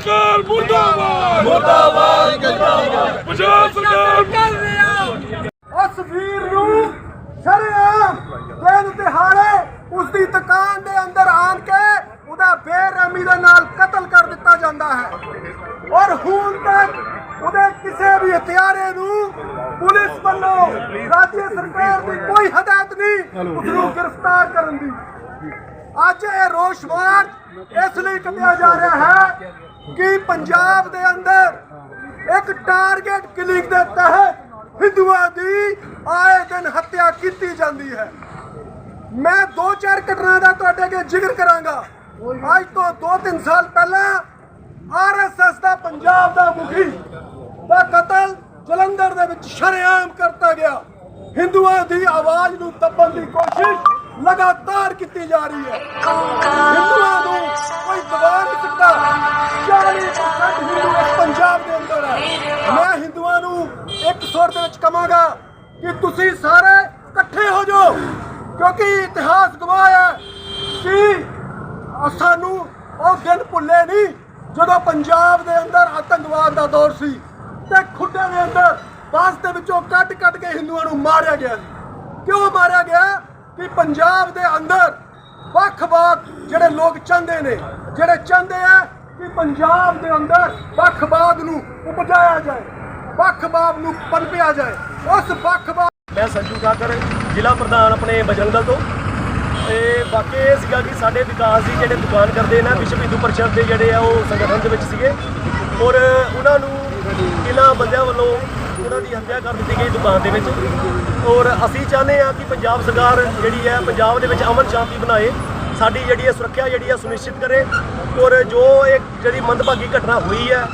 ਸਰਕਾਰ ਮੁਰਦਾਬਾਦ। ਮੁਰਦਾਬਾਦ ਮੁਰਦਾਬਾਦ। ਪੰਜਾਬ ਸਰਕਾਰ ਕਰ ਰਿਹਾ। ਉਸ ਵੀਰ ਨੂੰ ਸ਼ਰੇਆਮ ਦਿਨ ਦਿਹਾੜੇ ਉਸ ਦੀ ਦੁਕਾਨ ਦੇ ਅੰਦਰ ਆਣ ਕੇ ਉਹਦਾ ਬੇਰਹਿਮੀ ਦੇ ਨਾਲ ਕਤਲ ਕਰ ਦਿੱਤਾ ਜਾਂਦਾ ਹੈ। ਔਰ ਹੁਣ ਤੱਕ ਉਹਦੇ ਕਿਸੇ ਵੀ ਹਥਿਆਰੇ ਨੂੰ ਪੁਲਿਸ ਵੱਲੋਂ ਰਾਜ ਸਰਕਾਰ ਦੀ ਕੋਈ ਹਦਾਇਤ ਨਹੀਂ ਉਸ ਨੂੰ ਗ੍ਰਿਫਤਾਰ ਕਰਨ ਦੀ। ਅੱਜ ਇਹ ਰੋਸ ਮਾਰਚ ਇਸ ਲਈ ਕੱਢਿਆ ਜਾ ਰਿਹਾ ਹੈ ਕਿ ਪੰਜਾਬ ਦੇ ਅੰਦਰ ਇੱਕ ਟਾਰਗੇਟ ਕਿਲਿੰਗ ਦੇ ਤਹਿਤ ਹਿੰਦੂਆਂ ਦੀ ਆਏ ਦਿਨ ਹੱਤਿਆ ਕੀਤੀ ਜਾਂਦੀ ਹੈ। ਮੈਂ ਦੋ ਚਾਰ ਘਟਨਾ ਦਾ ਤੁਹਾਡੇ ਅੱਗੇ ਜ਼ਿਕਰ ਕਰਾਂਗਾ। ਅੱਜ ਤੋਂ 2-3 ਸਾਲ ਪਹਿਲਾਂ ਆਰਐਸਐਸ ਦਾ ਪੰਜਾਬ ਦਾ ਮੁਖੀ ਦਾ ਕਤਲ ਜਲੰਧਰ ਦੇ ਵਿੱਚ ਸ਼ਰੇਆਮ ਕਰਤਾ ਗਿਆ। ਹਿੰਦੂਆਂ ਦੀ ਆਵਾਜ਼ ਨੂੰ ਦੱਬਣ ਦੀ ਕੋਸ਼ਿਸ਼ ਲਗਾਤਾਰ ਕੀਤੀ ਜਾ ਰਹੀ ਹੈ। ਹਿੰਦੂਆਂ ਨੂੰ ਕੋਈ ਦਬਾ ਨਹੀਂ ਸਕਦਾ। 40% ਹਿੰਦੂ ਪੰਜਾਬ ਦੇ ਅੰਦਰ ਹੈ। ਮੈਂ ਹਿੰਦੂਆਂ ਨੂੰ ਇੱਕ ਸੁਰ ਦੇ ਵਿੱਚ ਕਹਾਂਗਾ ਕਿ ਤੁਸੀਂ ਸਾਰੇ ਇਕੱਠੇ ਹੋ ਜਾਓ ਕਿਉਂਕਿ ਇਤਿਹਾਸ ਗਵਾਹ ਹੈ ਕਿ ਸਾਨੂੰ ਉਹ ਦਿਨ ਭੁੱਲੇ ਨਹੀਂ ਜਦੋਂ ਪੰਜਾਬ ਦੇ ਅੰਦਰ ਆਤੰਕਵਾਦ ਦਾ ਦੌਰ ਸੀ ਤੇ ਖੁੱਡੇ ਦੇ ਅੰਦਰ ਬਾਸ ਦੇ ਵਿੱਚੋਂ ਕੱਟ ਕੱਟ ਕੇ ਹਿੰਦੂਆਂ ਨੂੰ ਮਾਰਿਆ ਗਿਆ ਸੀ। ਕਿਉਂ ਮਾਰਿਆ ਗਿਆ? ਕਿ ਪੰਜਾਬ ਦੇ ਅੰਦਰ ਵੱਖ-ਵੱਖ ਜਿਹੜੇ ਲੋਕ ਚਾਹੁੰਦੇ ਨੇ, ਜਿਹੜੇ ਚਾਹੁੰਦੇ ਆ ਕਿ ਪੰਜਾਬ ਦੇ ਅੰਦਰ ਵੱਖ-ਵੱਖ ਨੂੰ ਉਪਜਾਇਆ ਜਾਏ, ਵੱਖ-ਵੱਖ ਨੂੰ ਪਨਪਿਆ ਜਾਏ, ਉਸ ਵੱਖ ਬਾਦ ਮੈਂ ਸੰਜੂ ਕਾਕਰ ਜ਼ਿਲ੍ਹਾ ਪ੍ਰਧਾਨ ਆਪਣੇ ਬਜਰੰਗ ਤੋਂ। ਤੇ ਬਾਕੀ ਇਹ ਸੀਗਾ ਕਿ ਸਾਡੇ ਵਿਕਾਸ ਦੀ ਜਿਹੜੇ ਦੁਕਾਨ ਕਰਦੇ ਨੇ, ਵਿਸ਼ਵ ਹਿੰਦੂ ਪਰਿਸ਼ਦ ਦੇ ਜਿਹੜੇ ਆ ਉਹ ਸੰਗਠਨ ਦੇ ਵਿੱਚ ਸੀਗੇ। ਔਰ ਉਹਨਾਂ ਨੂੰ ਇਹਨਾਂ ਬੰਦਿਆਂ ਵੱਲੋਂ ਉਹਨਾਂ ਦੀ ਹੱਤਿਆ ਕਰ ਦਿੱਤੀ ਗਈ ਦੁਕਾਨ ਦੇ ਵਿੱਚ। ਔਰ ਅਸੀਂ ਚਾਹੁੰਦੇ ਆ ਕਿ ਪੰਜਾਬ ਸਰਕਾਰ ਜਿਹੜੀ ਹੈ, ਪੰਜਾਬ ਦੇ ਵਿੱਚ ਅਮਨ ਸ਼ਾਂਤੀ ਬਣਾਏ। ਸਾਡੀ ਜਿਹੜੀ ਹੈ ਸੁਰੱਖਿਆ ਜਿਹੜੀ ਹੈ ਸੁਨਿਸ਼ਚਿਤ ਕਰੇ। ਔਰ ਜੋ ਇਹ ਜਿਹੜੀ ਮੰਦਭਾਗੀ ਘਟਨਾ ਹੋਈ ਹੈ,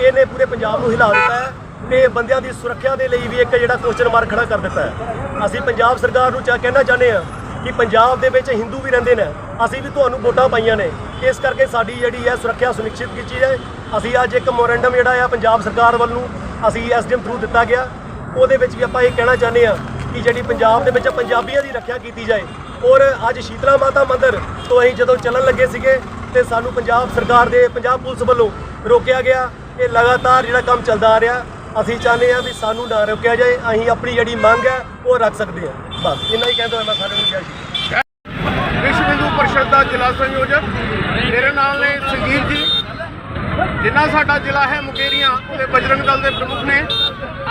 ਇਹਨੇ ਪੂਰੇ ਪੰਜਾਬ ਨੂੰ ਹਿਲਾ ਦਿੱਤਾ ਹੈ। ਤੇ ਬੰਦਿਆਂ ਦੀ ਸੁਰੱਖਿਆ ਦੇ ਲਈ ਵੀ ਇੱਕ ਜਿਹੜਾ ਕੁਐਸਚਨ ਮਾਰਕ ਖੜਾ ਕਰ ਦਿੱਤਾ ਹੈ। ਅਸੀਂ ਪੰਜਾਬ ਸਰਕਾਰ ਨੂੰ ਚਾ ਕਹਿਣਾ ਚਾਹੁੰਦੇ ਆ ਕਿ ਪੰਜਾਬ ਦੇ ਵਿੱਚ ਹਿੰਦੂ ਵੀ ਰਹਿੰਦੇ ਨੇ। ਅਸੀਂ ਵੀ ਤੁਹਾਨੂੰ ਵੋਟਾਂ ਪਾਈਆਂ ਨੇ। ਇਸ ਕਰਕੇ ਸਾਡੀ ਜਿਹੜੀ ਹੈ ਸੁਰੱਖਿਆ ਸੁਨਿਸ਼ਚਿਤ ਕੀਤੀ ਜਾਏ। ਅਸੀਂ ਅੱਜ ਇੱਕ ਮੋਰੈਂਡਮ ਜਿਹੜਾ ਆ, ਪੰਜਾਬ ਸਰਕਾਰ ਵੱਲੋਂ ਅਸੀਂ ਐਸਡੀਐਮ ਥਰੂ ਦਿੱਤਾ ਗਿਆ। ਉਹਦੇ ਵਿੱਚ ਵੀ ਆਪਾਂ ਇਹ ਕਹਿਣਾ ਚਾਹੁੰਦੇ ਆ ਕਿ ਜਿਹੜੀ ਪੰਜਾਬ ਦੇ ਵਿੱਚ ਪੰਜਾਬੀਆਂ ਦੀ ਰੱਖਿਆ ਕੀਤੀ ਜਾਏ। ਔਰ ਅੱਜ ਸ਼ੀਤਲਾ ਮਾਤਾ ਮੰਦਿਰ ਤੋਂ ਅਸੀਂ ਜਦੋਂ ਚੱਲਣ ਲੱਗੇ ਸੀਗੇ ਤੇ ਸਾਨੂੰ ਪੰਜਾਬ ਸਰਕਾਰ ਦੇ, ਪੰਜਾਬ ਪੁਲਿਸ ਵੱਲੋਂ ਰੋਕਿਆ ਗਿਆ। ਇਹ ਲਗਾਤਾਰ ਜਿਹੜਾ ਕੰਮ ਚੱਲਦਾ ਆ ਰਿਹਾ, ਅਸੀਂ ਚਾਹੁੰਦੇ ਆ ਵੀ ਸਾਨੂੰ ਨਾ ਰੋਕਿਆ ਜਾਏ। ਅਸੀਂ ਆਪਣੀ ਜਿਹੜੀ ਮੰਗ ਹੈ, ਉਹ ਰੱਖ ਸਕਦੇ ਹਾਂ। ਬਸ, ਇੰਨਾ ਹੀ ਕਹਿੰਦਾ ਹੋਇਆ ਮੈਂ ਸਾਡੇ ਨੂੰ ਕਿਹਾ ਸੀ ਵਿਸ਼ਵ ਹਿੰਦੂ ਪਰਿਸ਼ਦ ਦਾ ਜ਼ਿਲ੍ਹਾ ਸੰਯੋਜਕ। ਮੇਰੇ ਨਾਲ ਨੇ ਸੰਜੀਵ ਜਿੰਨਾ ਸਾਡਾ ਜ਼ਿਲ੍ਹਾ ਹੈ ਮੁਕੇਰੀਆਂ ਉਹਦੇ ਬਜਰੰਗ ਦਲ ਦੇ ਪ੍ਰਮੁੱਖ ਨੇ।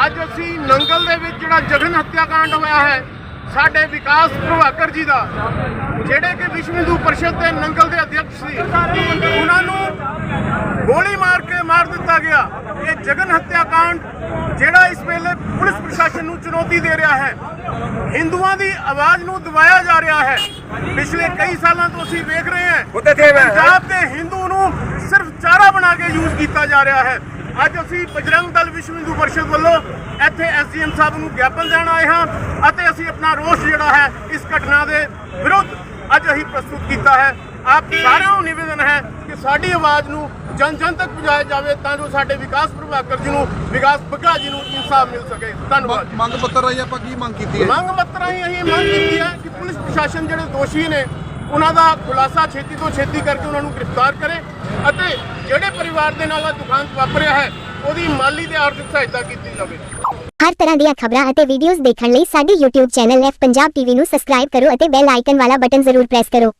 ਅੱਜ ਅਸੀਂ ਨੰਗਲ ਦੇ ਵਿੱਚ ਜਿਹੜਾ ਜਗਨ ਹੱਤਿਆਕਾਂਡ ਹੋਇਆ ਹੈ ਸਾਡੇ ਵਿਕਾਸ ਪ੍ਰਭਾਕਰ ਜੀ ਦਾ ਜਿਹੜੇ ਕਿ ਵਿਸ਼ਵ ਹਿੰਦੂ ਪਰਿਸ਼ਦ ਦੇ ਨੰਗਲ ਦੇ ਅਧਿਅਕਸ਼ ਸੀ ਉਹਨਾਂ ਨੂੰ ਗੋਲੀ ਮਾਰ ਕੇ ਮਾਰ ਦਿੱਤਾ ਗਿਆ। ਇਹ ਜਗਨ ਹੱਤਿਆਕਾਂਡ ਜਿਹੜਾ ਇਸ ਵੇਲੇ ਪੁਲਿਸ ਪ੍ਰਸ਼ਾਸਨ ਨੂੰ ਚੁਣੌਤੀ ਦੇ ਰਿਹਾ ਹੈ। ਹਿੰਦੂਆਂ ਦੀ ਆਵਾਜ਼ ਨੂੰ ਦਬਾਇਆ ਜਾ ਰਿਹਾ ਹੈ। ਪਿਛਲੇ ਕਈ ਸਾਲਾਂ ਤੋਂ ਅਸੀਂ ਵੇਖ ਰਹੇ ਹਾਂ। ਪੰਜਾਬ ਦੇ ਹਿੰਦੂ ਨੂੰ ਸਿਰਫ ਚਾਰਾ ਬਣਾ ਕੇ ਯੂਜ਼ ਕੀਤਾ ਜਾ ਰਿਹਾ ਹੈ। ਅੱਜ ਅਸੀਂ ਬਜਰੰਗ ਦਲ ਵਿਸ਼ਵ ਹਿੰਦੂ ਪਰਿਸ਼ਦ ਵੱਲੋਂ ਇੱਥੇ ਐਸਡੀਐਮ ਸਾਹਿਬ ਨੂੰ ਗਿਆਪਨ ਦੇਣ ਆਏ ਹਾਂ ਅਤੇ ਅਸੀਂ ਆਪਣਾ ਰੋਸ ਜਿਹੜਾ ਹੈ ਇਸ ਘਟਨਾ ਦੇ ਵਿਰੁੱਧ ਅੱਜ ਅਸੀਂ ਪ੍ਰਸਤੁਤ ਕੀਤਾ ਹੈ। ਆਪ ਸਾਰਿਆਂ ਨੂੰ ਨਿਵੇਦਨ ਹੈ ਕਿ ਸਾਡੀ ਆਵਾਜ਼ ਨੂੰ ਜਨ ਜਨ ਤੱਕ ਪਹੁੰਚਾਇਆ ਜਾਵੇ ਤਾਂ ਜੋ ਸਾਡੇ ਵਿਕਾਸ ਪ੍ਰਭਾਕਰ ਜੀ ਨੂੰ ਵਿਕਾਸ ਬੱਗਾ ਜੀ ਨੂੰ ਇਨਸਾਫ ਮਿਲ ਸਕੇ। ਧੰਨਵਾਦ। ਮੰਗ ਪੱਤਰ ਰਾਹੀਂ ਆਪਾਂ ਕੀ ਮੰਗ ਕੀਤੀ ਹੈ? ਮੰਗ ਪੱਤਰਾਂ ਹੀ ਅਸੀਂ ਮੰਗ ਕੀਤੀ ਹੈ ਕਿ ਪੁਲਿਸ ਪ੍ਰਸ਼ਾਸਨ ਜਿਹੜੇ ਦੋਸ਼ੀ ਨੇ ਉਹਨਾਂ ਦਾ ਖੁਲਾਸਾ ਛੇਤੀ ਤੋਂ ਛੇਤੀ ਕਰਕੇ ਉਹਨਾਂ ਨੂੰ ਗ੍ਰਿਫਤਾਰ ਕਰੇ ਅਤੇ ਜਿਹੜੇ ਪਰਿਵਾਰ ਦੇ ਨਾਲ ਇਹ ਦੁਕਾਨ ਵਾਪਰਿਆ ਹੈ, ਉਹਦੀ ਮਾਲੀ ਤੇ ਆਰਥਿਕ ਸਹਾਇਤਾ ਕੀਤੀ ਜਾਵੇ। ਹਰ ਤਰ੍ਹਾਂ ਦੀਆਂ ਖਬਰਾਂ ਅਤੇ ਵੀਡੀਓਜ਼ ਦੇਖਣ ਲਈ ਸਾਡੇ YouTube channel F Punjab TV ਨੂੰ ਸਬਸਕ੍ਰਾਈਬ ਕਰੋ ਅਤੇ ਬੈਲ ਆਈਕਨ ਵਾਲਾ ਬਟਨ ਜ਼ਰੂਰ ਪ੍ਰੈਸ ਕਰੋ।